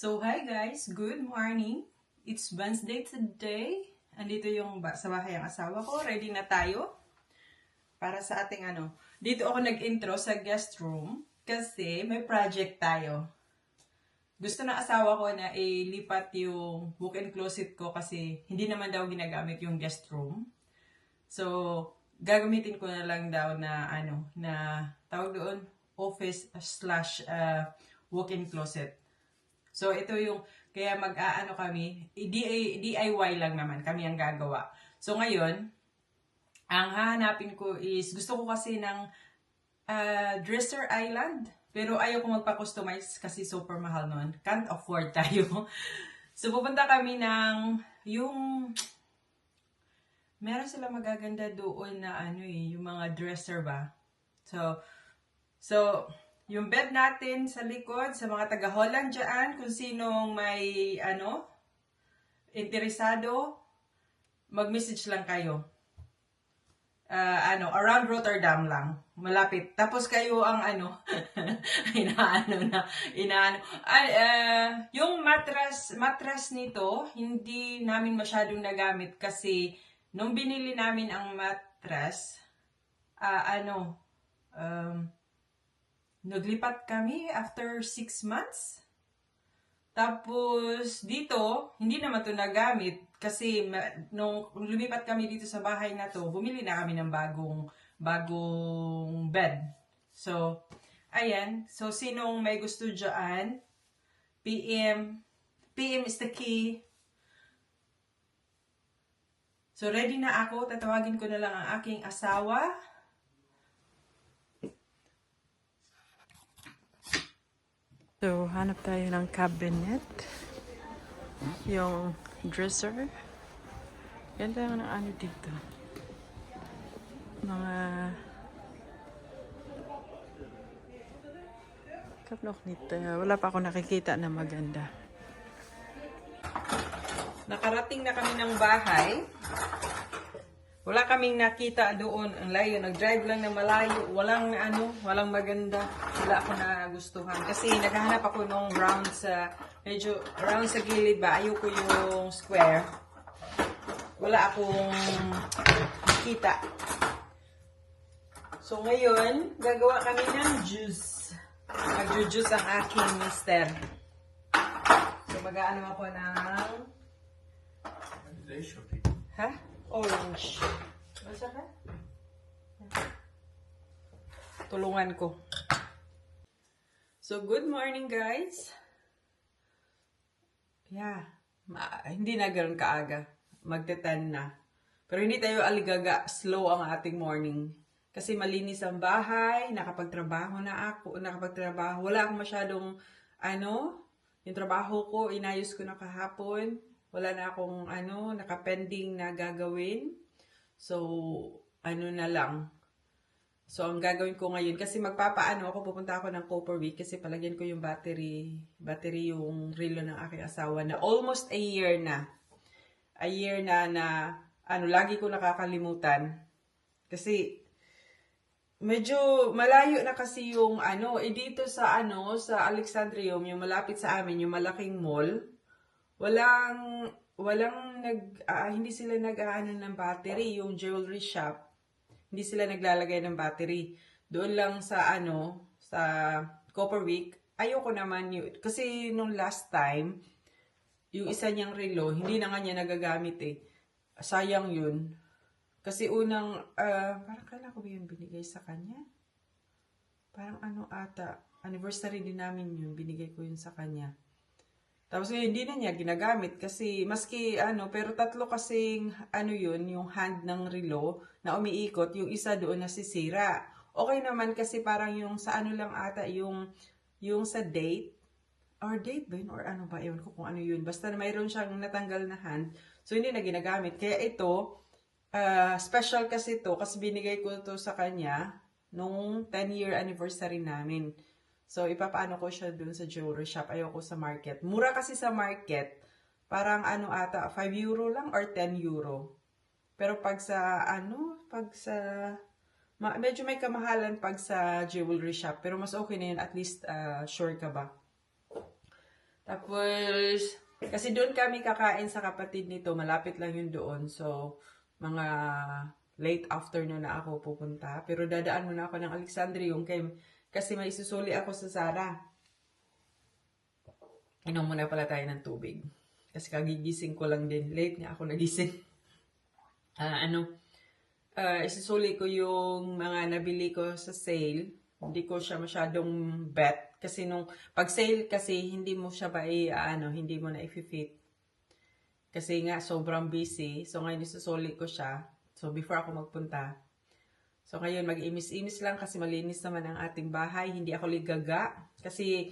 So, hi guys! Good morning! It's Wednesday today. Andito yung sa bahay ang asawa ko. Ready na tayo para sa ating ano. Dito ako nag-intro sa guest room kasi may project tayo. Gusto ng asawa ko na ilipat yung walk-in closet ko kasi hindi naman daw ginagamit yung guest room. So, gagamitin ko na lang daw na ano, na tawag doon, office slash uh, walk-in closet. So, ito yung, kaya mag-aano kami, DIY, DIY lang naman, kami ang gagawa. So, ngayon, ang hahanapin ko is, gusto ko kasi ng ah, dresser island. Pero ayaw ko magpa-customize kasi super mahal nun. Can't afford tayo. so, pupunta kami ng, yung, meron sila magaganda doon na ano eh, yung mga dresser ba. So, so, yung bed natin sa likod, sa mga taga-Holland dyan, kung sinong may, ano, interesado, mag-message lang kayo. Ah, ano, around Rotterdam lang. Malapit. Tapos kayo ang ano, inaano na, inaano. Ay, ah, yung mattress, mattress nito, hindi namin masyadong nagamit kasi nung binili namin ang mattress, ah, ano, um, naglipat kami after six months. Tapos, dito, hindi naman to nagamit kasi nung lumipat kami dito sa bahay na to, bumili na kami ng bagong bagong bed. So, ayan. So, sinong may gusto dyan, PM, PM is the key. So, ready na ako. Tatawagin ko na lang ang aking asawa. So, hanap tayo ng cabinet. Yung dresser. Ganda ng ano dito. Mga... Kaplok nito. Wala pa ako nakikita na maganda. Nakarating na kami ng bahay. Wala kaming nakita doon. Ang layo. Nag-drive lang ng malayo. Walang ano, walang maganda. Wala ako nagustuhan. Kasi naghahanap ako nung round sa, medyo round sa gilid ba. Ayoko yung square. Wala akong nakita. So ngayon, gagawa kami ng juice. Mag-juice ang aking mister. So mag-aano ako ng Ha? Orange. Basta ka? Tulungan ko. So, good morning, guys. Yeah. Ma- hindi na ganoon kaaga. Magte-10 na. Pero hindi tayo aligaga. Slow ang ating morning. Kasi malinis ang bahay, nakapagtrabaho na ako, nakapagtrabaho. Wala akong masyadong, ano, yung trabaho ko, inayos ko na kahapon. Wala na akong, ano, nakapending na gagawin. So, ano na lang. So, ang gagawin ko ngayon, kasi magpapaano ako, pupunta ako ng Copper Week kasi palagyan ko yung battery, battery yung relo ng aking asawa na almost a year na. A year na na, ano, lagi ko nakakalimutan. Kasi, medyo malayo na kasi yung, ano, eh dito sa, ano, sa Alexandrium, yung malapit sa amin, yung malaking mall, walang, walang nag, ah, hindi sila nag-aano ng battery, yung jewelry shop, hindi sila naglalagay ng battery. Doon lang sa ano, sa Copper Week, ayoko naman yun. Kasi nung last time, yung isa niyang relo, hindi na nga niya nagagamit eh. Sayang yun. Kasi unang, ah, parang kailan ko ba yung binigay sa kanya? Parang ano ata, anniversary din namin yun, binigay ko yun sa kanya. Tapos ngayon, hindi na niya ginagamit kasi maski ano, pero tatlo kasing ano yun, yung hand ng relo na umiikot, yung isa doon nasisira. Okay naman kasi parang yung sa ano lang ata, yung, yung sa date, or date ba yun, or ano ba, ko kung ano yun. Basta mayroon siyang natanggal na hand, so hindi na ginagamit. Kaya ito, ah, special kasi to kasi binigay ko to sa kanya nung 10-year anniversary namin. So, ipapaano ko siya dun sa jewelry shop. Ayoko sa market. Mura kasi sa market. Parang ano ata, 5 euro lang or 10 euro. Pero pag sa ano, pag sa... Ma- medyo may kamahalan pag sa jewelry shop. Pero mas okay na yun. At least ah, sure ka ba? Tapos, kasi doon kami kakain sa kapatid nito, malapit lang yun doon. So, mga late afternoon na ako pupunta. Pero dadaan muna ako ng Alexandrium kay, kasi may susuli ako sa Sara. Inom muna pala tayo ng tubig. Kasi kagigising ko lang din. Late nga ako nagising. Ah, ano, uh, isusuli ko yung mga nabili ko sa sale. Hindi ko siya masyadong bet. Kasi nung pag sale kasi, hindi mo siya ba i, ano, hindi mo na i-fit. Kasi nga, sobrang busy. So, ngayon isusuli ko siya. So, before ako magpunta. So, ngayon, mag-imis-imis lang kasi malinis naman ang ating bahay. Hindi ako ligaga. Kasi,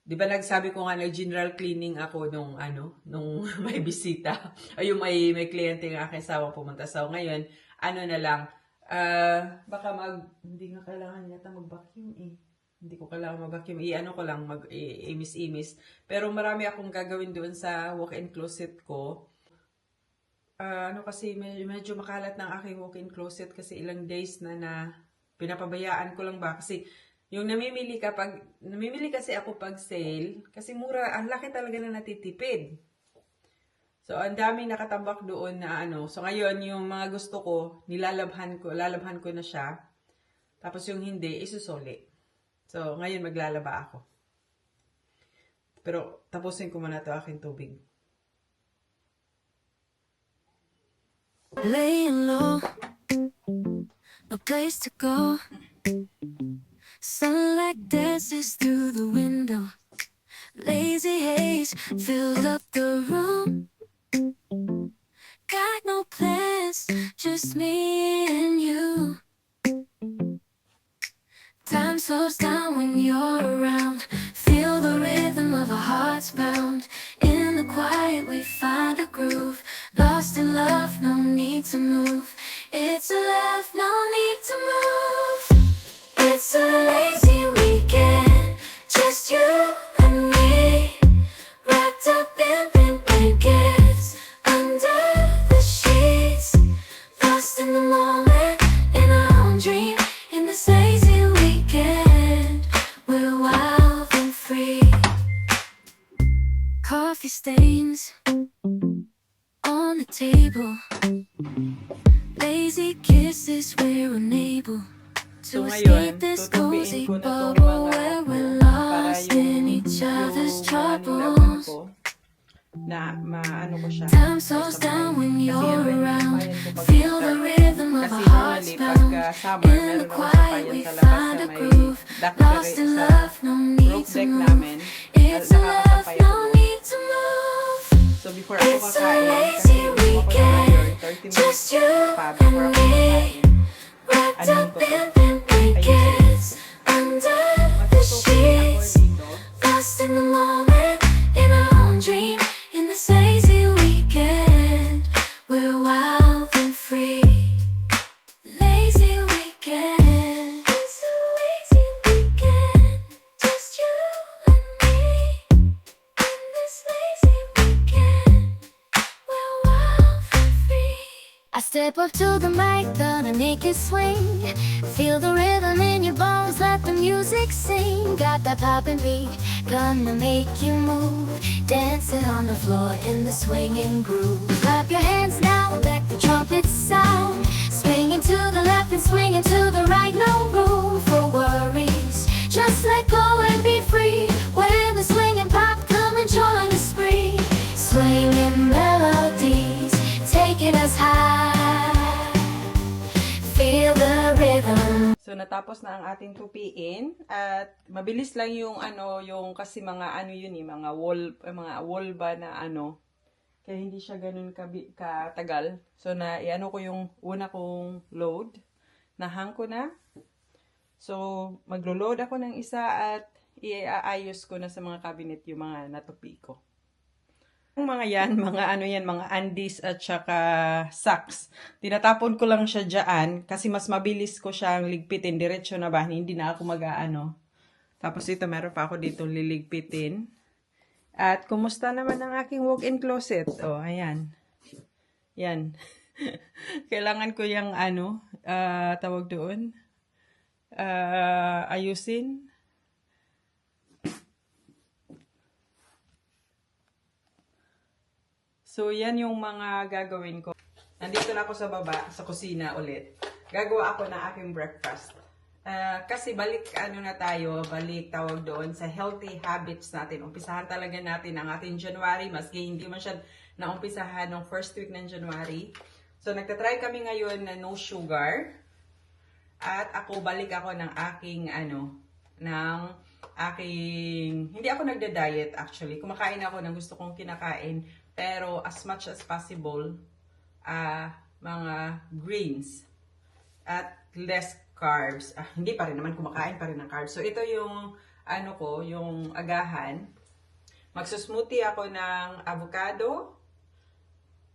di ba nagsabi ko nga nag-general cleaning ako nung, ano, nung may bisita. Ay, yung may, may kliyente ng aking asawa pumunta. So, ngayon, ano na lang, ah, baka mag, hindi nga kailangan yata mag-vacuum eh. Hindi ko kailangan mag-vacuum. I-ano ko lang, mag-imis-imis. Pero marami akong gagawin doon sa walk-in closet ko. Ah, ano kasi, medyo, makalat ng aking walk-in closet kasi ilang days na na pinapabayaan ko lang ba. Kasi yung namimili ka pag, namimili kasi ako pag sale, kasi mura, ang laki talaga na natitipid. So, ang daming nakatambak doon na ano. So, ngayon, yung mga gusto ko, nilalabhan ko, lalabhan ko na siya. Tapos yung hindi, isusuli. So, ngayon maglalaba ako. Pero, tapusin ko muna to aking tubig. Laying low, no place to go. Sunlight dances through the window. Lazy haze fills up the room. Got no plans, just me and you. Time slows down when you're around. Feel the rhythm of our hearts bound. In the quiet, we find a groove. Lost in love, no need to move. It's a love, no need to move. It's a lazy weekend, just you and me. Wrapped up in pink blankets under the sheets. Lost in the moment, in our own dream. In this lazy weekend, we're wild and free. Coffee stains table. Lazy kisses, we're unable So to ngayon, escape this tutupiin cozy ko na tong bubble mga where ano, we're para lost yung, in each other's yung mga nilaban troubles. ko, na maano ko siya. Time slows down when Kasi you're yan rin yung around. sabayan ko pag Feel the winter. rhythm of Kasi our hearts normally, pound. pagka summer, In meron the ako quiet, sabayan we sa labas find na a may groove. dock Lost in sa love, no need roof to deck move. namin. It's a love, Nakakasabay no ako doon. need to move. So before ako It's a kakain, 30 minutes just you pa before and ako me. kakain. Wrapped up ko to? Step up to the mic, gonna make it swing. Feel the rhythm in your bones, let the music sing. Got that poppin' beat, gonna make you move. Dancing on the floor in the swinging groove. Clap your hands now, let the trumpets sound. Swinging to the left and swinging to the right, no room for worries. Just let go and be free. Natapos na ang ating tupiin at mabilis lang yung ano yung kasi mga ano yun eh mga wall eh, mga wall ba na ano kaya hindi siya ganun kabi, katagal. So na iano ko yung una kong load. Nahang ko na. So maglo-load ako ng isa at iaayos ko na sa mga cabinet yung mga natupi ko. Yung mga yan, mga ano yan, mga undies at saka socks. Tinatapon ko lang siya dyan kasi mas mabilis ko siyang ligpitin. Diretso na ba? Hindi na ako mag-ano. Tapos ito, meron pa ako dito liligpitin. At kumusta naman ang aking walk-in closet? Oh, ayan. Yan. Kailangan ko yung ano, ah, tawag doon, ah, ayusin. So, yan yung mga gagawin ko. Nandito na ako sa baba, sa kusina ulit. Gagawa ako ng aking breakfast. Ah, kasi balik, ano na tayo, balik tawag doon sa healthy habits natin. Umpisahan talaga natin ang ating January, maski hindi man siya naumpisahan ng first week ng January. So, nagtatry kami ngayon na no sugar. At ako, balik ako ng aking, ano, ng aking, hindi ako nagda-diet actually. Kumakain ako ng gusto kong kinakain. Pero as much as possible, ah mga greens at less carbs. Ah, hindi pa rin naman kumakain pa rin ng carbs. So ito yung ano ko, yung agahan. Magsusmoothie ako ng avocado,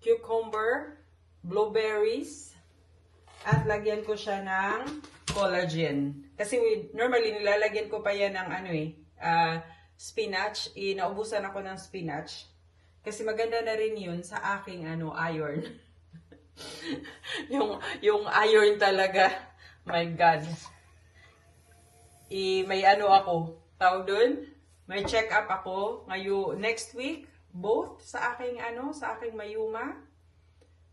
cucumber, blueberries, at lagyan ko siya ng collagen. Kasi we, normally nilalagyan ko pa yan ng ano eh, ah, spinach. Inaubusan ako ng spinach. Kasi maganda na rin yun sa aking ano, iron. yung, yung iron talaga. My God. I, may ano ako, tawag doon, may check up ako ngayon, next week, both sa aking ano, sa aking mayuma.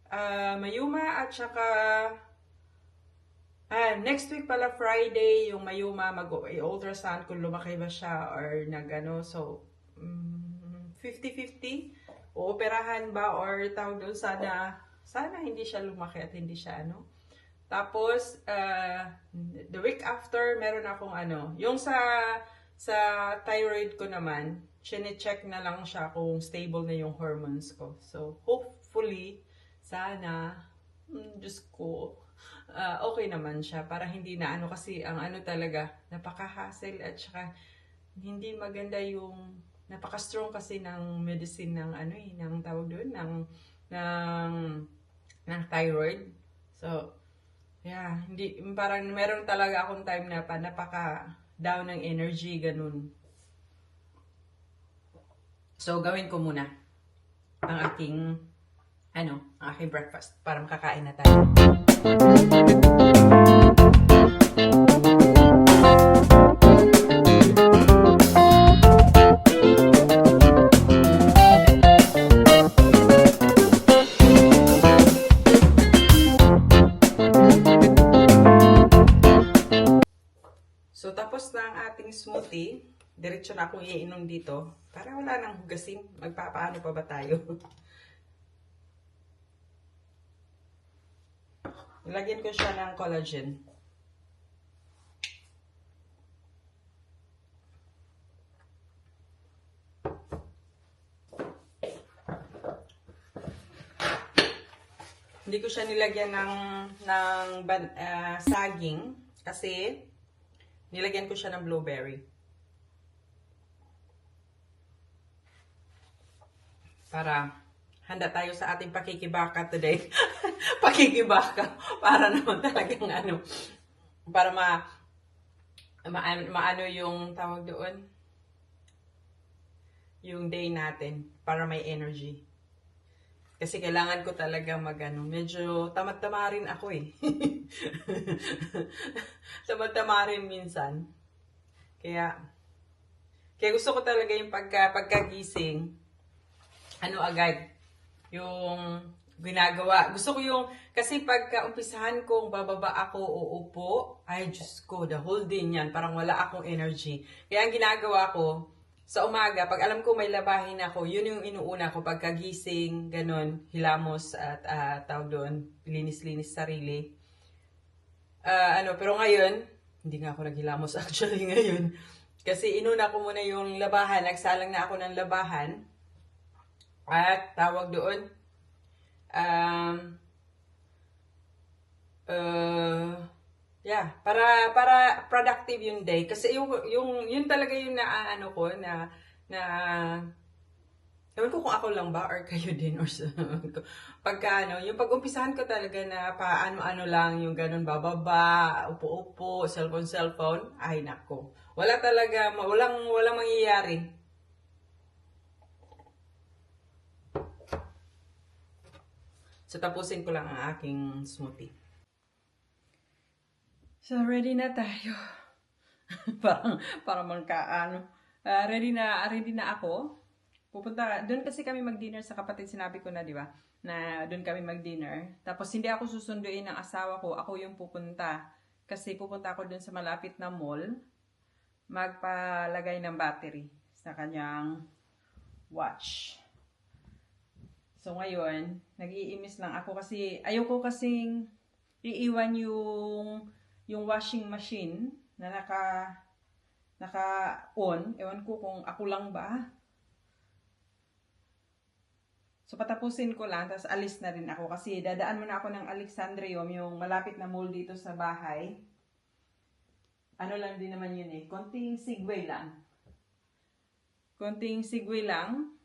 Ah, mayuma at saka Ah, next week pala Friday, yung mayuma mag-ultrasound kung lumaki ba siya or nagano. So, mm, 50-50. Ooperahan ba or tawag doon sana, sana hindi siya lumaki at hindi siya ano. Tapos, ah, the week after, meron akong ano, yung sa sa thyroid ko naman, chine-check na lang siya kung stable na yung hormones ko. So, hopefully, sana, mm, Diyos ko, ah, okay naman siya para hindi na ano kasi ang ano talaga napaka-hassle at saka hindi maganda yung napaka-strong kasi ng medicine ng ano eh ng tawag doon ng ng ng thyroid. So yeah, hindi parang meron talaga akong time na pa napaka down ng energy ganun. So gawin ko muna ang aking ano, ang aking breakfast para makakain na tayo. So, tapos na ang ating smoothie. Diretso na akong iinom dito. Para wala nang hugasin. Magpapaano pa ba tayo? Lagyan ko siya ng collagen. Hindi ko siya nilagyan ng ng ah, saging kasi nilagyan ko siya ng blueberry. Para handa tayo sa ating pakikibaka today. pakikibaka. Para naman talagang ano, para ma, ma, maano yung tawag doon, yung day natin, para may energy. Kasi kailangan ko talaga magano, medyo tamad-tama rin ako eh. tamad-tama rin minsan. Kaya, kaya gusto ko talaga yung pagka, pagkagising, ano agad, yung ginagawa. Gusto ko yung, kasi pagka umpisahan kong bababa ako o upo, ay Diyos ko, the whole day niyan, parang wala akong energy. Kaya ang ginagawa ko, sa umaga, pag alam ko may labahin ako, yun yung inuuna ko, pagkagising, ganun, hilamos at ah, tawag doon, linis-linis sarili. Ah, ano, pero ngayon, hindi nga ako naghilamos actually ngayon. Kasi inuna ko muna yung labahan, nagsalang na ako ng labahan. At tawag doon, um, uh, yeah, para para productive yung day kasi yung yung yun talaga yung naaano ko na na Ewan ko kung ako lang ba or kayo din or sa pagka ano, yung pag-umpisahan ko talaga na paano-ano lang yung ganun bababa, upo-upo, cellphone-cellphone, ay nako. Wala talaga, walang, walang mangyayari. So, tapusin ko lang ang aking smoothie. So, ready na tayo. parang, parang magka, ano, ah, ready na, ready na ako. pupunta, doon kasi kami mag-dinner sa kapatid, sinabi ko na, di ba? Na doon kami mag-dinner. Tapos hindi ako susunduin ng asawa ko, ako yung pupunta. Kasi pupunta ako doon sa malapit na mall, magpalagay ng battery sa kanyang watch. So ngayon, nag-iimis lang ako kasi ayoko kasing iiwan yung yung washing machine na naka naka-on. Ewan ko kung ako lang ba. So patapusin ko lang, tapos alis na rin ako kasi dadaan muna ako ng Alexandrium, yung malapit na mall dito sa bahay. Ano lang din naman yun eh, konting sigway lang. Konting sigway lang.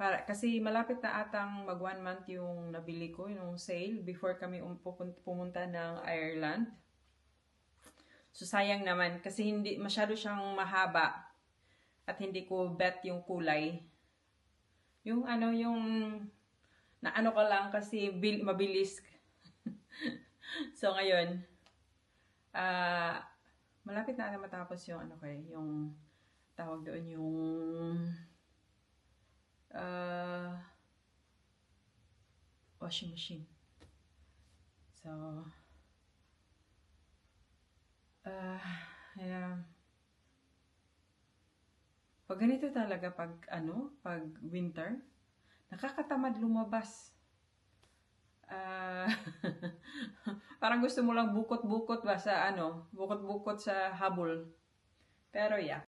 Para, kasi malapit na atang mag one month yung nabili ko, yung sale, before kami um, pumunta ng Ireland. So sayang naman kasi hindi masyado siyang mahaba at hindi ko bet yung kulay. Yung ano yung na ano ka lang kasi bil, mabilis. so ngayon ah malapit na na matapos yung ano kay yung tawag doon yung ah washing machine. So Ah, yeah. Pag ganito talaga pag ano, pag winter, nakakatamad lumabas. Ah, parang gusto mo lang bukot-bukot ba sa ano, bukot-bukot sa habol. Pero yeah.